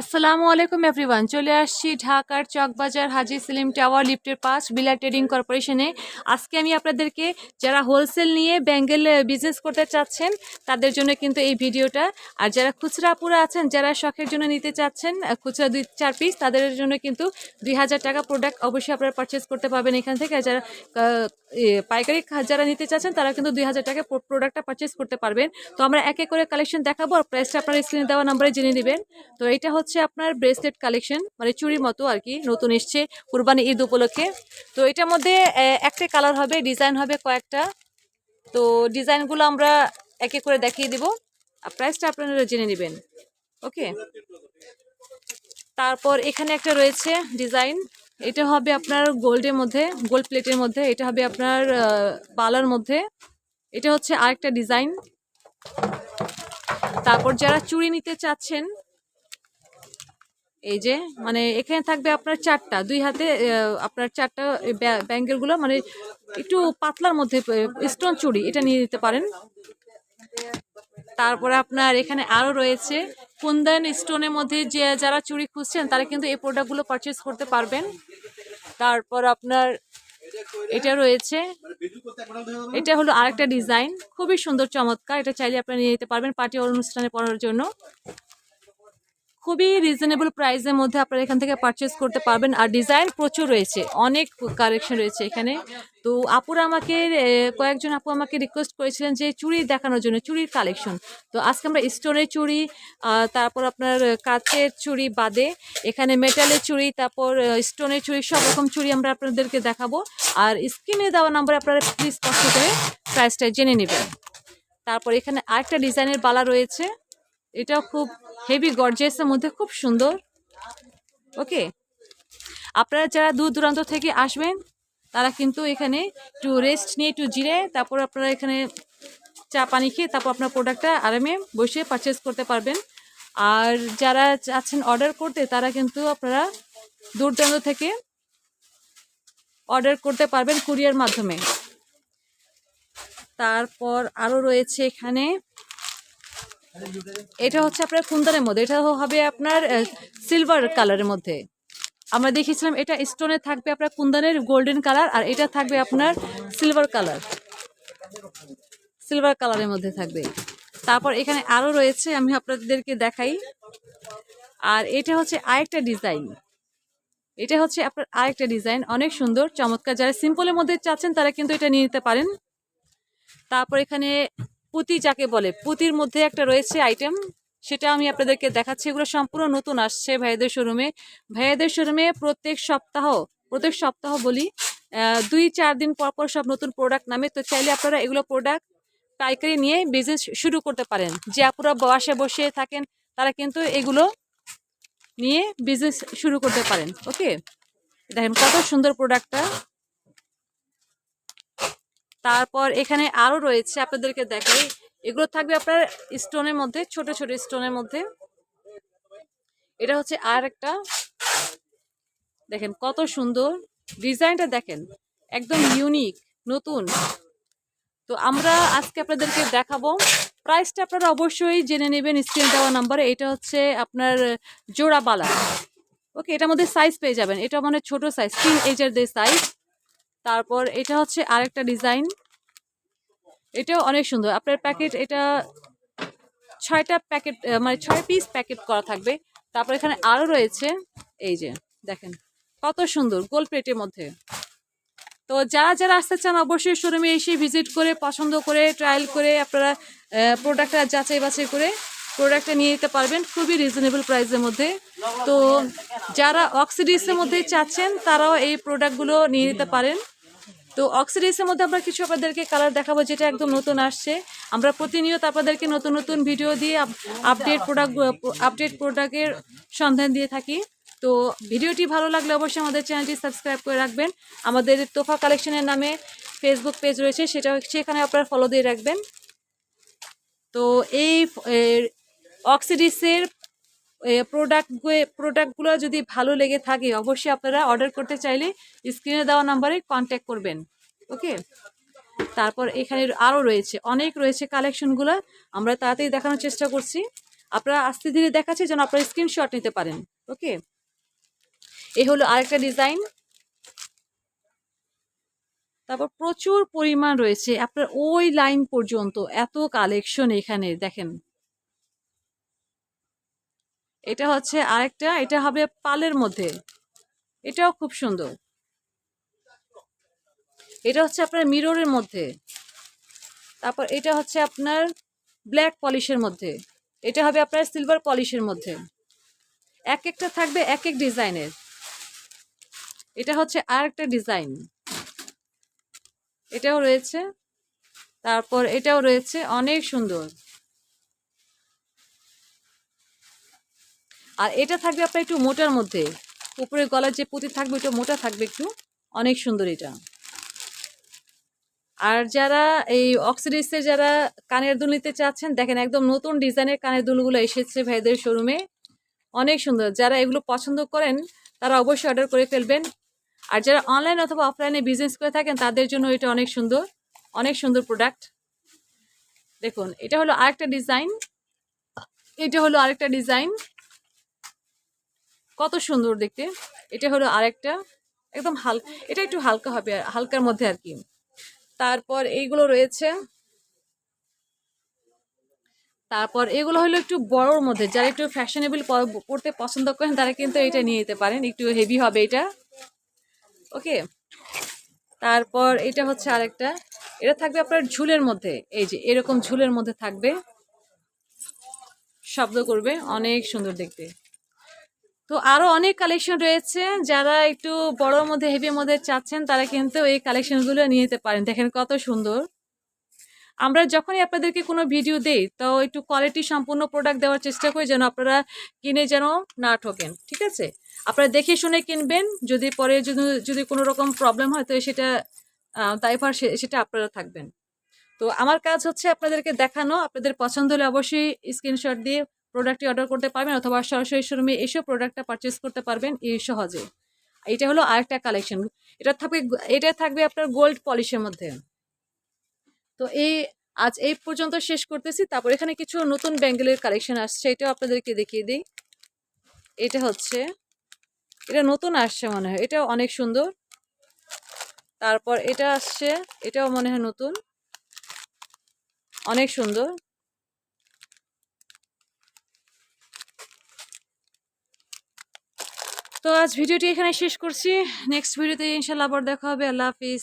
আসসালামু আলাইকুম এভরিওয়ান চলে আসছি ঢাকার চকবাজার হাজি সেলিম টাওয়ার লিফটের পাঁচ বিলা ট্রেডিং কর্পোরেশনে। আজকে আমি আপনাদেরকে, যারা হোলসেল নিয়ে ব্যাঙ্গেল বিজনেস করতে চাচ্ছেন, তাদের জন্য কিন্তু এই ভিডিওটা। আর যারা খুচরা আপুরা আছেন, যারা শখের জন্য নিতে চাচ্ছেন খুচরা দুই, চার পিস তাদের জন্য কিন্তু দুই হাজার টাকা প্রোডাক্ট অবশ্যই আপনারা পারচেস করতে পারবেন এখান থেকে। যারা পাইকারি যারা নিতে চাচ্ছেন তারা কিন্তু দুই হাজার টাকা প্রোডাক্টটা পারচেস করতে পারবেন। তো আমরা এক করে কালেকশন দেখাবো, আর প্রাইসটা আপনারা স্ক্রিনে দেওয়া নাম্বারে জেনে নেবেন। তো এটা আপনার ব্রেসলেট কালেকশন মানে চুরির মতো আর কি নতুন এসছে কুরবানি ঈদ উপলক্ষে। তো এটার মধ্যে একটা কালার হবে ডিজাইন হবে কয়েকটা। তো ডিজাইনগুলো আমরা এক করে দেখিয়ে দিব। আর প্রাইসটা আপনারা জেনে নেবেন। ওকে? তারপর এখানে একটা রয়েছে ডিজাইন এটা হবে আপনার গোল্ডের মধ্যে, গোল্ড প্লেটের মধ্যে। এটা হবে আপনার বালার মধ্যে। এটা হচ্ছে আরেকটা ডিজাইন তারপর যারা চুড়ি নিতে চাচ্ছেন এই যে মানে এখানে থাকবে আপনার চারটা। দুই হাতে আপনার চারটা ব্যাঙ্গেলগুলো মানে একটু পাতলার মধ্যে স্টোন চুড়ি এটা নিয়ে নিতে পারেন। তারপরে আপনার এখানে আরও রয়েছে, কুন্দন স্টোনের মধ্যে যে, যারা চুড়ি খুঁজছেন, তারা কিন্তু এই প্রোডাক্টগুলো পারচেস করতে পারবেন। তারপর আপনার এটা রয়েছে, এটা হলো আরেকটা ডিজাইন খুবই সুন্দর, চমৎকার। এটা চাইলে আপনারা নিয়ে যেতে পারবেন পার্টি অনুষ্ঠানে পড়ার জন্য। খুবই রিজনেবল প্রাইসের মধ্যে আপনারা এখান থেকে পারচেস করতে পারবেন। আর ডিজাইন প্রচুর রয়েছে, অনেক কালেকশন রয়েছে এখানে। তো আপুরা আমাকে কয়েকজন আপু আমাকে রিকোয়েস্ট করেছিলেন যে চুড়ি দেখানোর জন্য, চুড়ির কালেকশন তো আজকে আমরা স্টোনের চুড়ি তারপর আপনার কাচের চুড়ি বাদে এখানে মেটালের চুড়ি, তারপর স্টোনের চুড়ি, সব রকম চুড়ি আমরা আপনাদেরকে দেখাবো। আর স্ক্রিনে দেওয়া নাম্বারে আপনারা প্লিজ কষ্ট করে প্রাইসটা জেনে নেবেন। তারপর এখানে আরেকটা ডিজাইনের বালা রয়েছে। এটাও খুব হেভি গর্জেসের মধ্যে খুব সুন্দর। ওকে আপনারা যারা দূর দূরান্ত থেকে আসবেন, তারা কিন্তু এখানে একটু রেস্ট নিয়ে, একটু জিরে, তারপর আপনারা এখানে চা পানি খেয়ে, তারপর আপনার প্রোডাক্টটা আরামে বসে পারচেস করতে পারবেন। আর যারা চাচ্ছেন অর্ডার করতে, তারা কিন্তু আপনারা দূর দূরান্ত থেকে অর্ডার করতে পারবেন কুরিয়ার মাধ্যমে। তারপর আরও রয়েছে এখানে এটা হচ্ছে আপনার কুন্দনের মধ্যে। এটা হবে আপনার সিলভার কালারের মধ্যে। আমরা দেখেছিলাম এটা স্টোনে থাকবে আপনার কুন্দনের গোল্ডেন কালার আর এটা থাকবে আপনার সিলভার কালার সিলভার কালারের মধ্যে থাকবে। তারপর এখানে আরও রয়েছে, আমি আপনাদেরকে দেখাই। আর এটা হচ্ছে আরেকটা ডিজাইন এটা হচ্ছে আপনার আরেকটা ডিজাইন অনেক সুন্দর, চমৎকার। যারা সিম্পলের মধ্যে চাচ্ছেন তারা কিন্তু এটা নিয়ে নিতে পারেন। তারপর এখানে পুঁতি যাকে বলে, পুঁতির মধ্যে একটা রয়েছে আইটেম সেটা আমি আপনাদেরকে দেখাচ্ছি। এগুলো সম্পূর্ণ নতুন আসছে ভাইয়াদের শোরুমে ভাইয়াদের শোরুমে প্রত্যেক সপ্তাহ প্রত্যেক সপ্তাহ বলি দুই চার দিন পর পর সব নতুন প্রোডাক্ট নামে। তো চাইলে আপনারা এগুলো প্রোডাক্ট পাইকারি নিয়ে বিজনেস শুরু করতে পারেন। যে আপুরা বাসে বসে থাকেন, তারা কিন্তু এগুলো নিয়ে বিজনেস শুরু করতে পারেন। ওকে দেখেন কত সুন্দর প্রোডাক্টটা তারপর এখানে আরও রয়েছে আপনাদেরকে দেখাই। এগুলো থাকবে আপনার স্টোনের মধ্যে, ছোট ছোট স্টোনের মধ্যে। এটা হচ্ছে আর একটা। দেখেন কত সুন্দর। ডিজাইনটা দেখেন, একদম ইউনিক নতুন। তো আমরা আজকে আপনাদেরকে দেখাবো। প্রাইসটা আপনারা অবশ্যই জেনে নেবেন স্ক্রিন দেওয়া নাম্বারে এটা হচ্ছে আপনার জোড়া বালা। ওকে, এটার মধ্যে সাইজ পেয়ে যাবেন। এটা মানে ছোট সাইজ তিন এজের দিয়ে সাইজ তারপর এটা হচ্ছে আরেকটা ডিজাইন। এটাও অনেক সুন্দর। আপনার প্যাকেট এটা ছয়টা প্যাকেট মানে ছয় পিস প্যাকেট করা থাকবে। তারপর এখানে আরও রয়েছে, এই যে দেখেন কত সুন্দর গোল প্লেটের মধ্যে। তো যারা যারা আসতে চান অবশ্যই শোরুমে এসে ভিজিট করে, পছন্দ করে, ট্রায়াল করে, আপনারা প্রোডাক্টটা যাচাই বাছাই করে প্রোডাক্টটা নিয়ে যেতে পারবেন খুবই রিজনেবল প্রাইসের মধ্যে। তো যারা অক্সিডিসের মধ্যে চাচ্ছেন তারাও এই প্রোডাক্টগুলো নিয়ে নিতে পারেন। তো অক্সিডিসের মধ্যে আমরা কিছু আপনাদেরকে কালার দেখাবো যেটা একদম নতুন আসছে। আমরা প্রতিনিয়ত আপনাদেরকে নতুন নতুন ভিডিও দিয়ে আপডেট প্রোডাক্ট আপডেট প্রোডাক্টের সন্ধান দিয়ে থাকি। তো ভিডিওটি ভালো লাগলে অবশ্যই আমাদের চ্যানেলটি সাবস্ক্রাইব করে রাখবেন। আমাদের তোফা কালেকশনের নামে ফেসবুক পেজ রয়েছে, সেটা সেখানে আপনারা ফলো দিয়ে রাখবেন। তো এই অক্সিডিসের প্রোডাক্ট প্রোডাক্টগুলো যদি ভালো লেগে থাকে, অবশ্যই আপনারা অর্ডার করতে চাইলে স্ক্রিনে দেওয়া নাম্বারে কন্ট্যাক্ট করবেন। ওকে তারপর এখানে আরও রয়েছে, অনেক রয়েছে কালেকশনগুলো আমরা তাড়াতাড়ি দেখানোর চেষ্টা করছি। আপনারা আস্তে ধীরে দেখাচ্ছে যেন আপনারা স্ক্রিনশট নিতে পারেন। ওকে এ হলো আরেকটা ডিজাইন তারপর প্রচুর পরিমাণ রয়েছে। আপনার ওই লাইন পর্যন্ত এত কালেকশন এখানে, দেখেন। এটা হচ্ছে আরেকটা, এটা হবে পালের মধ্যে। এটাও খুব সুন্দর। এটা হচ্ছে আপনার মিররের মধ্যে। তারপর এটা হচ্ছে আপনার ব্ল্যাক পলিশের মধ্যে। এটা হবে আপনার সিলভার পলিশের মধ্যে। এক একটা থাকবে এক এক ডিজাইনের। এটা হচ্ছে আর একটা ডিজাইন। এটাও রয়েছে। তারপর এটাও রয়েছে, অনেক সুন্দর। আর এটা থাকবে আপনার একটু মোটার মধ্যে। উপরে গলার যে পুঁতি থাকবে একটু মোটা থাকবে একটু। অনেক সুন্দর এটা। আর যারা এই অক্সিডিসে যারা কানের দুল নিতে চাচ্ছেন, দেখেন একদম নতুন ডিজাইনের কানের দুলগুলো এসেছে ভাইদের শোরুমে। অনেক সুন্দর। যারা এগুলো পছন্দ করেন, তারা অবশ্যই অর্ডার করে ফেলবেন। আর যারা অনলাইন অথবা অফলাইনে বিজনেস করে থাকেন, তাদের জন্য এটা অনেক সুন্দর। অনেক সুন্দর প্রোডাক্ট। দেখুন, এটা হলো আরেকটা ডিজাইন। এটা হলো আরেকটা ডিজাইন। কত সুন্দর দেখতে। এটা হলো আরেকটা, একদম হালকা এটা একটু হালকা হবে, হালকার মধ্যে আর কি। তারপর এইগুলো রয়েছে। তারপর এগুলো হলো একটু বড়োর মধ্যে, যারা একটু ফ্যাশনেবল পড়তে পছন্দ করেন, তারা কিন্তু এটা নিয়ে যেতে পারেন, একটু হেভি হবে এটা। ওকে? তারপর এটা হচ্ছে আরেকটা, এটা থাকবে আপনার ঝুলের মধ্যে, এই যে এরকম ঝুলের মধ্যে থাকবে। শব্দ করবে, অনেক সুন্দর দেখতে। তো আরও অনেক কালেকশন রয়েছে। যারা একটু বড়র মধ্যে হেভির মধ্যে চাচ্ছেন, তারা কিন্তু এই কালেকশনগুলো নিয়ে পারেন। দেখেন কত সুন্দর। আমরা যখনই আপনাদেরকে কোনো ভিডিও দেই, তো একটু কোয়ালিটি সম্পূর্ণ প্রোডাক্ট দেওয়ার চেষ্টা করি যেন আপনারা কিনে যেন না ঠকেন, ঠিক আছে? আপনারা দেখে শুনে কিনবেন, যদি পরে যদি যদি কোনো রকম প্রবলেম হয়, তো সেটা দায়ভার সেটা আপনারা থাকবেন। তো আমার কাজ হচ্ছে আপনাদেরকে দেখানো। আপনাদের পছন্দ হলে অবশ্যই স্ক্রিনশট দিয়ে প্রোডাক্টটি অর্ডার করতে পারবেন অথবা সরাসরি শোরুমে এসেও প্রোডাক্টটা পারচেস করতে পারবেন এই সহজে। এটা হলো আরেকটা কালেকশন এটা থাকবে এটা থাকবে আপনার গোল্ড পলিশের মধ্যে। তো এই, আজ এই পর্যন্ত শেষ করতেছি। তারপর এখানে কিছু নতুন ব্যাঙ্গেলের কালেকশন আসছে, এটাও আপনাদেরকে দেখিয়ে দিই। এটা হচ্ছে, এটা নতুন আসছে মনে হয়, এটাও অনেক সুন্দর। তারপর এটা আসছে, এটাও মনে হয় নতুন। অনেক সুন্দর। তো আজ ভিডিওটি এখানে শেষ করছি। নেক্সট ভিডিওতে ইনশাল্লাহ আবার দেখা হবে। আল্লাহ হাফিজ।